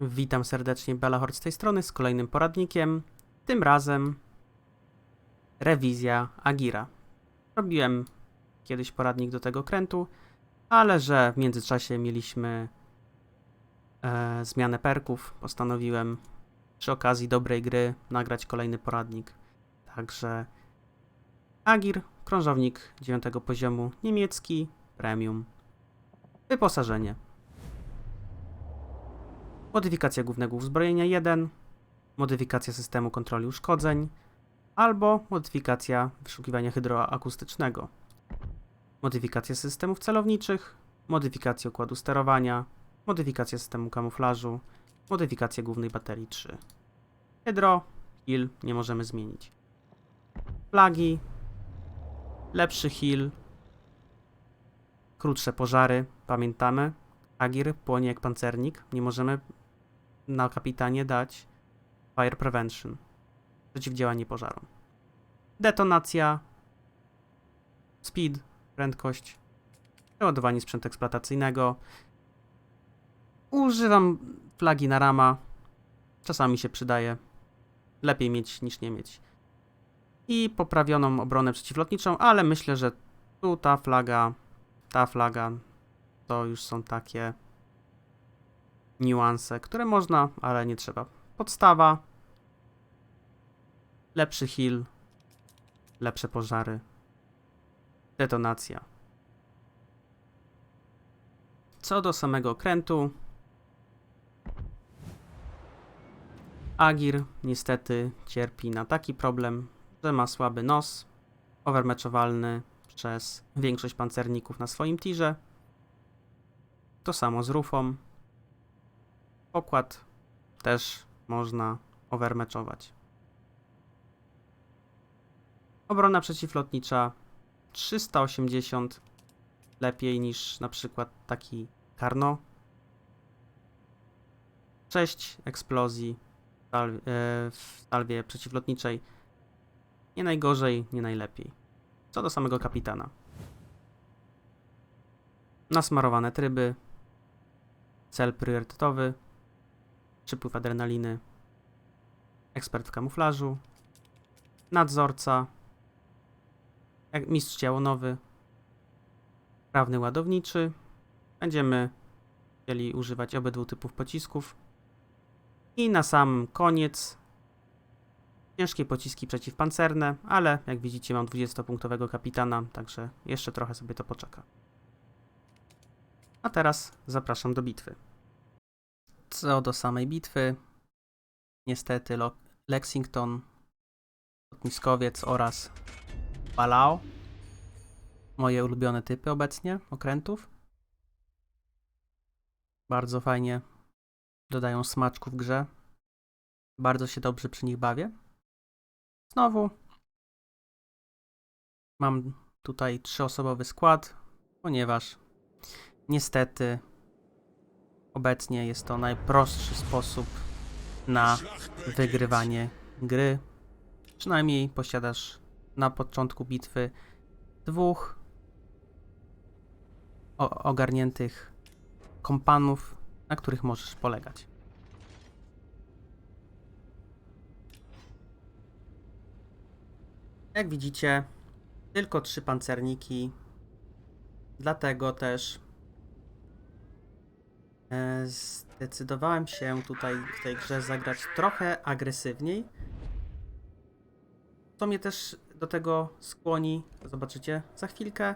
Witam serdecznie, Belahort z tej strony z kolejnym poradnikiem. Tym razem rewizja Agira. Robiłem kiedyś poradnik do tego krętu, ale że w międzyczasie mieliśmy e, zmianę perków, postanowiłem przy okazji dobrej gry nagrać kolejny poradnik. Także Agir, krążownik 9 poziomu, niemiecki, premium. Wyposażenie. Modyfikacja głównego uzbrojenia 1, modyfikacja systemu kontroli uszkodzeń, albo modyfikacja wyszukiwania hydroakustycznego, modyfikacja systemów celowniczych, modyfikacja układu sterowania, modyfikacja systemu kamuflażu, modyfikacja głównej baterii 3. Hydro, heal nie możemy zmienić. Flagi, lepszy heal, krótsze pożary, pamiętamy. Agir płonie jak pancernik, nie możemy na kapitanie dać Fire Prevention. Przeciwdziałanie pożarom. Detonacja. Speed, prędkość. Przeładowanie sprzętu eksploatacyjnego. Używam flagi na rama. Czasami się przydaje. Lepiej mieć niż nie mieć. I poprawioną obronę przeciwlotniczą, ale myślę, że tu ta flaga, ta flaga to już są takie niuanse, które można, ale nie trzeba. Podstawa, lepszy heal, lepsze pożary, detonacja. Co do samego okrętu, Agir niestety cierpi na taki problem, że ma słaby nos, overmatchowalny przez większość pancerników na swoim tirze. To samo z rufą. Pokład też można overmatchować. Obrona przeciwlotnicza 380 lepiej niż na przykład taki Karno. 6 eksplozji e, w salwie przeciwlotniczej. Nie najgorzej, nie najlepiej. Co do samego kapitana. Nasmarowane tryby, cel priorytetowy, przypływ adrenaliny, ekspert w kamuflażu, nadzorca, jak mistrz ciałonowy, prawny ładowniczy. Będziemy chcieli używać obydwu typów pocisków. I na sam koniec ciężkie pociski przeciwpancerne, ale jak widzicie mam 20-punktowego kapitana, także jeszcze trochę sobie to poczeka. A teraz zapraszam do bitwy. Co do samej bitwy, niestety Lo- Lexington, Lotniskowiec oraz Balao. Moje ulubione typy obecnie okrętów. Bardzo fajnie dodają smaczku w grze. Bardzo się dobrze przy nich bawię. Znowu mam tutaj trzyosobowy skład, ponieważ niestety obecnie jest to najprostszy sposób na wygrywanie gry. Przynajmniej posiadasz na początku bitwy dwóch ogarniętych kompanów, na których możesz polegać. Jak widzicie, tylko trzy pancerniki, dlatego też zdecydowałem się tutaj w tej grze zagrać trochę agresywniej. To mnie też do tego skłoni, zobaczycie za chwilkę.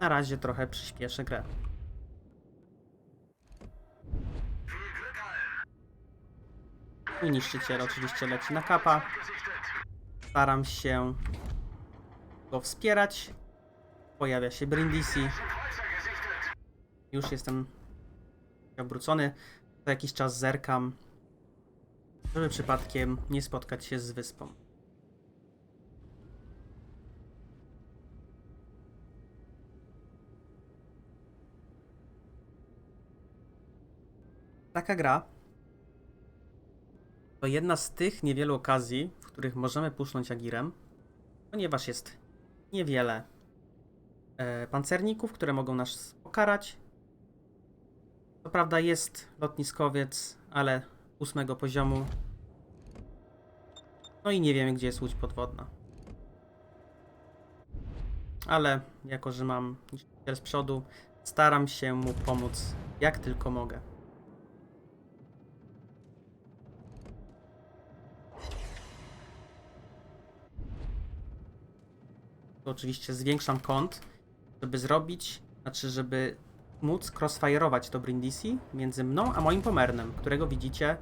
Na razie trochę przyspieszę grę. I niszczyciel oczywiście leci na kapa. Staram się go wspierać. Pojawia się Brindisi. Już jestem obrócony. Co jakiś czas zerkam, żeby przypadkiem nie spotkać się z wyspą. Taka gra to jedna z tych niewielu okazji, w których możemy pusznąć Agirem, ponieważ jest niewiele e, pancerników, które mogą nas pokarać. Co prawda jest lotniskowiec ale ósmego poziomu. No i nie wiemy, gdzie jest łódź podwodna. Ale jako, że mam z przodu, staram się mu pomóc jak tylko mogę. To oczywiście zwiększam kąt, żeby zrobić, znaczy żeby móc crossfire'ować to Brindisi między mną a moim pomernem, którego widzicie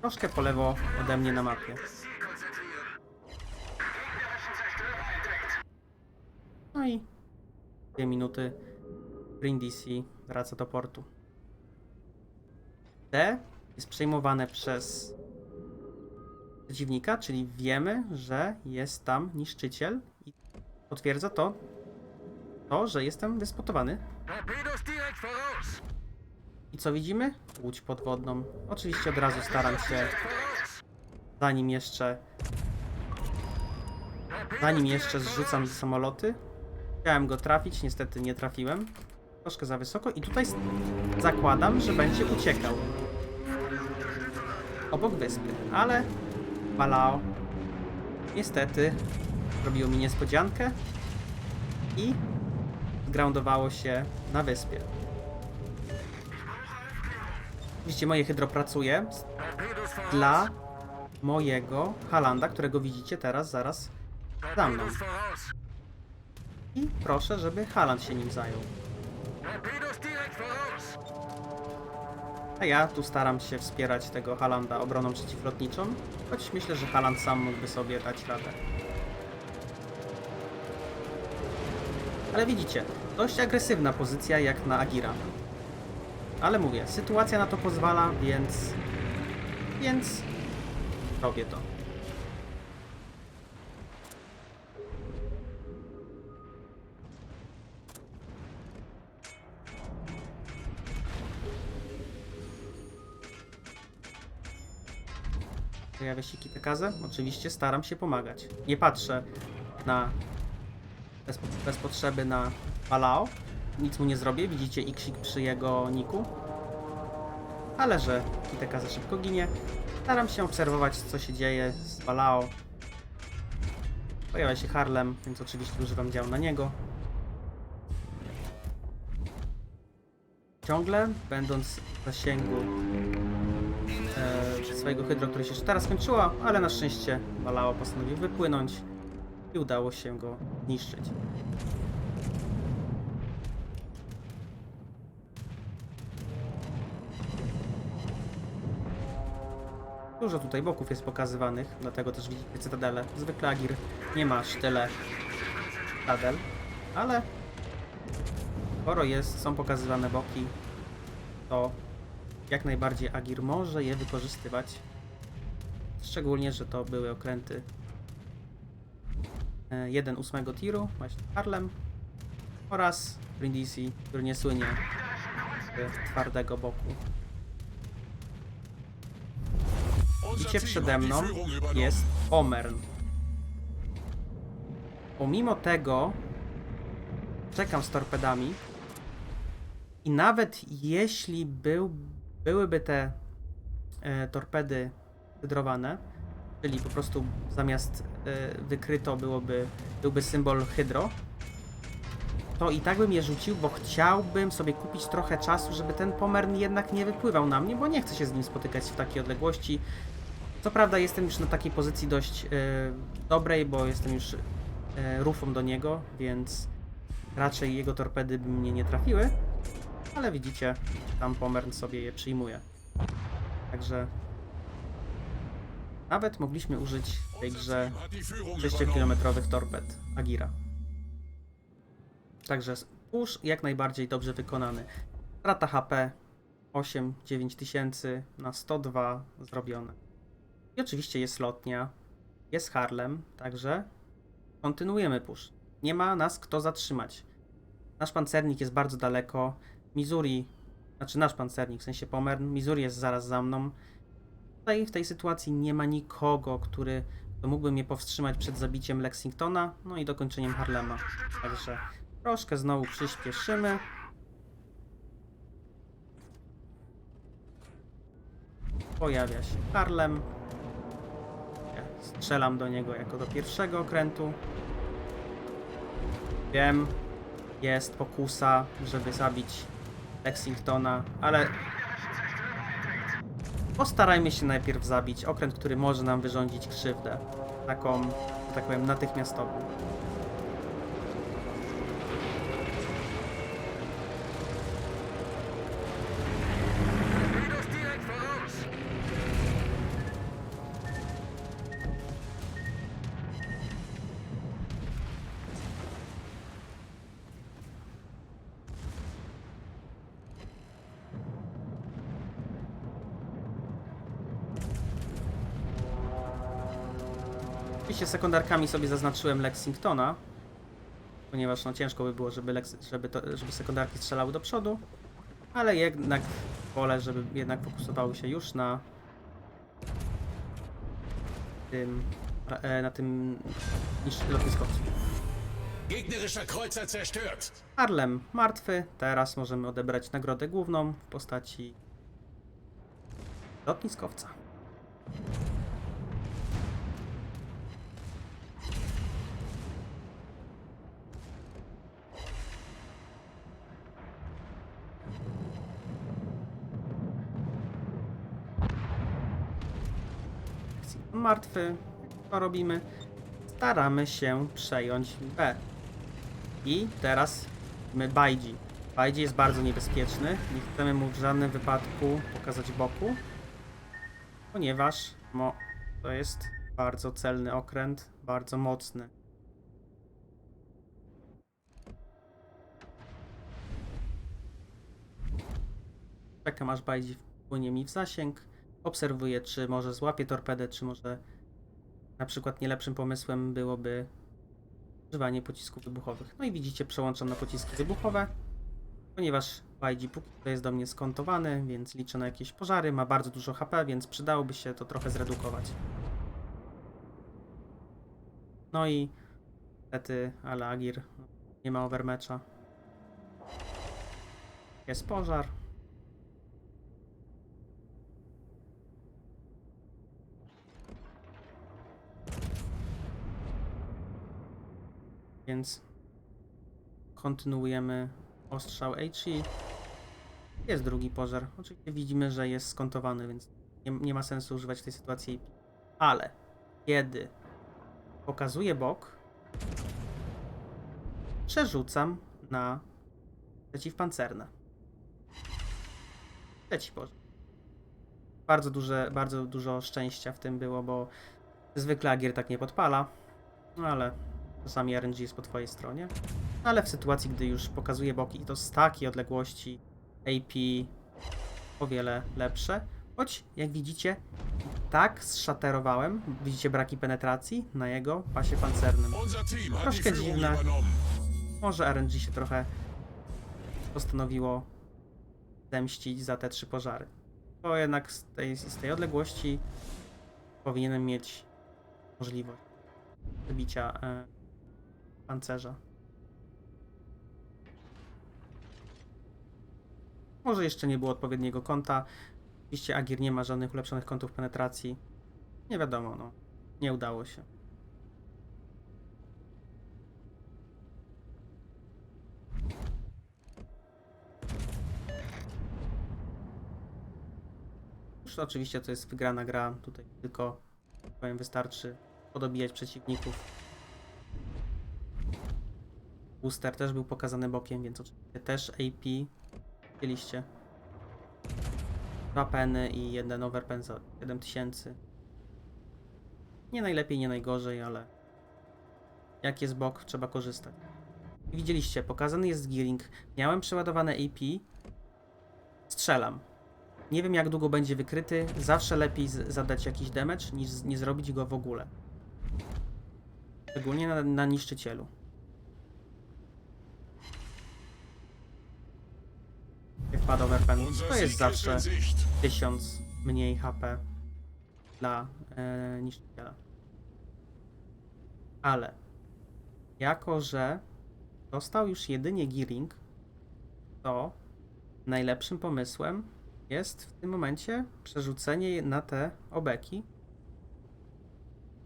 troszkę po lewo ode mnie na mapie. No i dwie minuty Brindisi wraca do portu. D jest przejmowane przez przeciwnika, czyli wiemy, że jest tam niszczyciel i potwierdza to, to że jestem wyspotowany. Voraus! I co widzimy? Łódź podwodną. Oczywiście od razu staram się, zanim jeszcze, zanim jeszcze zrzucam samoloty. Chciałem go trafić, niestety nie trafiłem. Troszkę za wysoko i tutaj zakładam, że będzie uciekał. Obok wyspy, ale Balao niestety zrobiło mi niespodziankę i groundowało się na wyspie. Widzicie, moje hydro pracuje dla mojego Halanda, którego widzicie teraz, zaraz za mną. I proszę, żeby Haland się nim zajął. A ja tu staram się wspierać tego Halanda obroną przeciwlotniczą, choć myślę, że Haland sam mógłby sobie dać radę. Ale widzicie, dość agresywna pozycja jak na Agira. Ale mówię, sytuacja na to pozwala, więc... Więc... Robię to. Pojawia się Kitekaze? Oczywiście staram się pomagać. Nie patrzę na... Bez, bez potrzeby na Palao. Nic mu nie zrobię. Widzicie Xik przy jego niku. Ale że Kitekaze szybko ginie. Staram się obserwować, co się dzieje z Palao. Pojawia się Harlem, więc oczywiście używam dział na niego. Ciągle, będąc w zasięgu e, swojego hydro, które się już teraz skończyło, ale na szczęście Balao postanowił wypłynąć i udało się go zniszczyć. Dużo tutaj boków jest pokazywanych, dlatego też widzicie cytadele. Zwykle Agir nie ma aż tyle cytadel, ale sporo jest, są pokazywane boki, to jak najbardziej Agir może je wykorzystywać. Szczególnie, że to były okręty e, 1 ósmego tiru, właśnie Harlem oraz Brindisi, który nie słynie twardego boku. Widzicie przede mną jest Omern. Pomimo tego czekam z torpedami i nawet jeśli był, byłyby te e, torpedy hydrowane, czyli po prostu zamiast e, wykryto byłoby, byłby symbol hydro, to i tak bym je rzucił, bo chciałbym sobie kupić trochę czasu, żeby ten pomern jednak nie wypływał na mnie, bo nie chcę się z nim spotykać w takiej odległości. Co prawda jestem już na takiej pozycji dość e, dobrej, bo jestem już e, rufą do niego, więc raczej jego torpedy by mnie nie trafiły. Ale widzicie, tam Pomern sobie je przyjmuje. Także nawet mogliśmy użyć w tej grze 6-kilometrowych torped Agira. Także push jak najbardziej dobrze wykonany. Strata HP 8-9 tysięcy na 102 zrobione. I oczywiście jest lotnia, jest Harlem, także kontynuujemy push. Nie ma nas kto zatrzymać. Nasz pancernik jest bardzo daleko. Missouri, znaczy nasz pancernik, w sensie Pomern, Missouri jest zaraz za mną. Tutaj w tej sytuacji nie ma nikogo, który mógłby mnie powstrzymać przed zabiciem Lexingtona, no i dokończeniem Harlema. Także troszkę znowu przyspieszymy. pojawia się Harlem. Strzelam do niego jako do pierwszego okrętu. Wiem, jest pokusa, żeby zabić Lexingtona, ale postarajmy się najpierw zabić okręt, który może nam wyrządzić krzywdę. Taką, tak powiem, natychmiastową. Sekundarkami sobie zaznaczyłem Lexingtona, ponieważ no ciężko by było, żeby, Lex, żeby, to, żeby sekundarki strzelały do przodu, ale jednak wolę, żeby jednak fokusowały się już na tym, e, na tym niż lotniskowcu. Harlem martwy, teraz możemy odebrać nagrodę główną w postaci lotniskowca. Martwy, co robimy? Staramy się przejąć B. I teraz my Bajdzi. Bajdzi jest bardzo niebezpieczny. Nie chcemy mu w żadnym wypadku pokazać boku, ponieważ mo, to jest bardzo celny okręt, bardzo mocny. Czekam aż Bajdzi wpłynie mi w zasięg. Obserwuję, czy może złapie torpedę, czy może na przykład nie lepszym pomysłem byłoby używanie pocisków wybuchowych. No i widzicie, przełączam na pociski wybuchowe, ponieważ YG póki co jest do mnie skontowany, więc liczę na jakieś pożary, ma bardzo dużo HP, więc przydałoby się to trochę zredukować. No i niestety, ale Agir nie ma overmatcha. Jest pożar. Więc kontynuujemy ostrzał HE. Jest drugi pożar. Oczywiście widzimy, że jest skontowany, więc nie, nie ma sensu używać tej sytuacji. Ale kiedy pokazuję bok, przerzucam na przeciwpancerne. Trzeci pożar. Bardzo, duże, bardzo dużo szczęścia w tym było, bo zwykle Agier tak nie podpala, no ale Czasami RNG jest po twojej stronie. Ale w sytuacji, gdy już pokazuje boki i to z takiej odległości AP o wiele lepsze. Choć, jak widzicie, tak zszaterowałem, widzicie braki penetracji na jego pasie pancernym. Troszkę dziwne. Może RNG się trochę postanowiło zemścić za te trzy pożary. Bo jednak z tej, z tej odległości powinienem mieć możliwość wybicia e, pancerza. Może jeszcze nie było odpowiedniego kąta. Oczywiście Agir nie ma żadnych ulepszonych kątów penetracji. Nie wiadomo, no. Nie udało się. Już oczywiście to jest wygrana gra. Tutaj tylko, powiem, wystarczy podobijać przeciwników. Booster też był pokazany bokiem, więc oczywiście też AP. Widzieliście. Dwa peny i jeden overpen za 7000. Nie najlepiej, nie najgorzej, ale jak jest bok, trzeba korzystać. Widzieliście, pokazany jest gearing. Miałem przeładowane AP. Strzelam. Nie wiem jak długo będzie wykryty. Zawsze lepiej zadać jakiś damage niż nie zrobić go w ogóle. Szczególnie na, na niszczycielu. Unser to jest zawsze in Sicht. 1000 mniej HP dla e, niszczyciela. Ale jako, że dostał już jedynie Gearing, to najlepszym pomysłem jest w tym momencie przerzucenie na te obeki.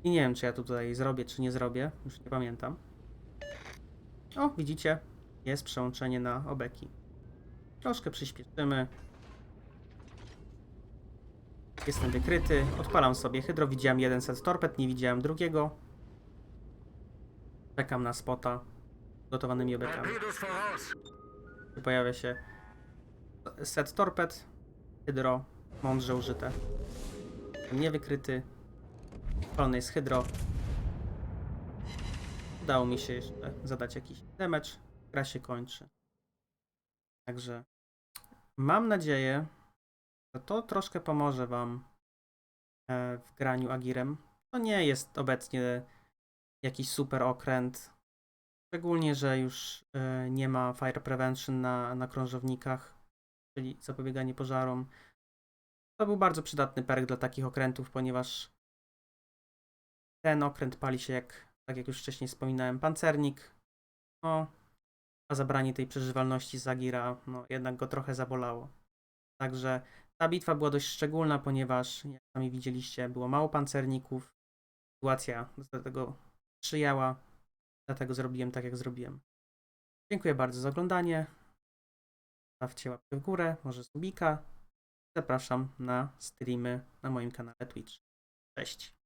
I nie wiem, czy ja tutaj zrobię, czy nie zrobię. Już nie pamiętam. O, widzicie? Jest przełączenie na obeki. Troszkę przyspieszymy. Jestem wykryty. Odpalam sobie hydro. Widziałem jeden set torped, nie widziałem drugiego. Czekam na spota gotowanymi voraus! Pojawia się set torped, hydro, mądrze użyte. Niewykryty. Palony jest hydro. Udało mi się jeszcze zadać jakiś damage. Gra się kończy. Także mam nadzieję, że to troszkę pomoże Wam e, w graniu Agirem. To nie jest obecnie jakiś super okręt. Szczególnie, że już e, nie ma fire prevention na, na krążownikach, czyli zapobieganie pożarom. To był bardzo przydatny perk dla takich okrętów, ponieważ ten okręt pali się jak, tak jak już wcześniej wspominałem, pancernik. No, a zabranie tej przeżywalności Zagira, no jednak go trochę zabolało. Także ta bitwa była dość szczególna, ponieważ, jak sami widzieliście, było mało pancerników. Sytuacja do tego sprzyjała, dlatego zrobiłem tak, jak zrobiłem. Dziękuję bardzo za oglądanie. Stawcie łapkę w górę, może subika. Zapraszam na streamy na moim kanale Twitch. Cześć.